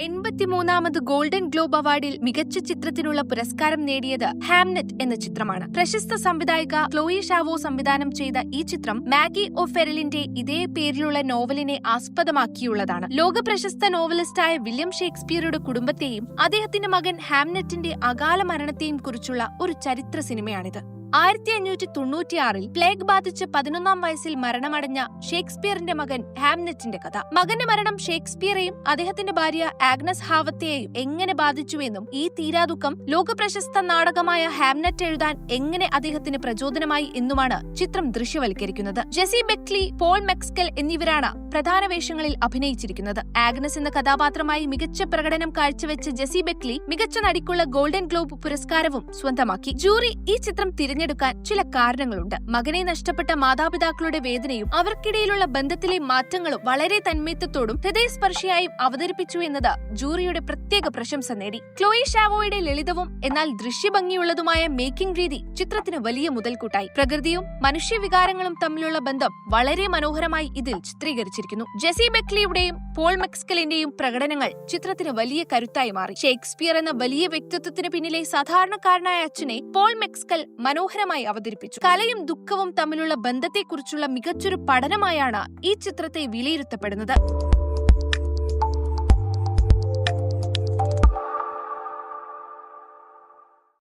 എൺപത്തിമൂന്നാമത് golden globe അവാർഡിൽ മികച്ച ചിത്രത്തിനുള്ള പുരസ്കാരം നേടിയത് ഹാംനെറ്റ് എന്ന ചിത്രമാണ്. പ്രശസ്ത സംവിധായിക ക്ലോയി ഷാവോ സംവിധാനം ചെയ്ത ഈ ചിത്രം മാഗി ഒ ഫെറലിന്റെ ഇതേ പേരിലുള്ള നോവലിനെ ആസ്പദമാക്കിയുള്ളതാണ്. ലോക പ്രശസ്ത നോവലിസ്റ്റായ വില്യം ഷേക്സ്പിയറുടെ കുടുംബത്തെയും അദ്ദേഹത്തിന്റെ മകൻ ഹാംനെറ്റിന്റെ അകാല മരണത്തെയും കുറിച്ചുള്ള ഒരു ചരിത്ര സിനിമയാണിത്. ആയിരത്തി അഞ്ഞൂറ്റി തൊണ്ണൂറ്റിയാറിൽ പ്ലേഗ് ബാധിച്ച് പതിനൊന്നാം വയസ്സിൽ മരണമടഞ്ഞ ഷേക്സ്പിയറിന്റെ മകൻ ഹാംനെറ്റിന്റെ കഥ. മകന്റെ മരണം ഷേക്സ്പിയറെയും അദ്ദേഹത്തിന്റെ ഭാര്യ ആഗ്നസ് ഹാവത്തെയെയും എങ്ങനെ ബാധിച്ചുവെന്നും ഈ തീരാദുഃഖം ലോകപ്രശസ്ത നാടകമായ ഹാംനെറ്റ് എഴുതാൻ എങ്ങനെ അദ്ദേഹത്തിന് പ്രചോദനമായി എന്നുമാണ് ചിത്രം ദൃശ്യവൽക്കരിക്കുന്നത്. ജെസി ബെക്ലി പോൾ മെക്സ്കൽ എന്നിവരാണ് പ്രധാന വേഷങ്ങളിൽ അഭിനയിച്ചിരിക്കുന്നത്. ആഗ്നസ് എന്ന കഥാപാത്രമായി മികച്ച പ്രകടനം കാഴ്ചവെച്ച ജെസി ബെക്ലി മികച്ച നടിക്കുള്ള ഗോൾഡൻ ഗ്ലോബ് പുരസ്കാരവും സ്വന്തമാക്കി. ജൂറി ഈ ചിത്രം തിരഞ്ഞെടുക്കാൻ ചില കാരണങ്ങളുണ്ട്. മകനെ നഷ്ടപ്പെട്ട മാതാപിതാക്കളുടെ വേദനയും അവർക്കിടയിലുള്ള ബന്ധത്തിലെ മാറ്റങ്ങളും വളരെ തന്മയത്വത്തോടും ഹൃദയസ്പർശിയായും അവതരിപ്പിച്ചു എന്നത് ജൂറിയുടെ പ്രത്യേക പ്രശംസ നേടി. ക്ലോയി ഷാവോയുടെ ലളിതവും എന്നാൽ ദൃശ്യഭംഗിയുള്ളതുമായ മേക്കിംഗ് രീതി ചിത്രത്തിന് വലിയ മുതൽക്കൂട്ടായി. പ്രകൃതിയും മനുഷ്യവികാരങ്ങളും തമ്മിലുള്ള ബന്ധം വളരെ മനോഹരമായി ഇതിൽ ചിത്രീകരിച്ചിരിക്കുന്നു. ജെസി ബെക്ലിയുടെയും പോൾ മെക്സ്കലിന്റെയും പ്രകടനങ്ങൾ ചിത്രത്തിന് വലിയ കരുത്തായി മാറി. ഷേക്സ്പിയർ എന്ന വലിയ വ്യക്തിത്വത്തിന് പിന്നിലെ സാധാരണക്കാരനായ അച്ഛനെ പോൾ മെക്സ്കൽ മനോഹരമായി അവതരിപ്പിച്ചു. കലയും ദുഃഖവും തമ്മിലുള്ള ബന്ധത്തെക്കുറിച്ചുള്ള മികച്ചൊരു പഠനമായാണ് ഈ ചിത്രത്തെ വിലയിരുത്തപ്പെടുന്നത്.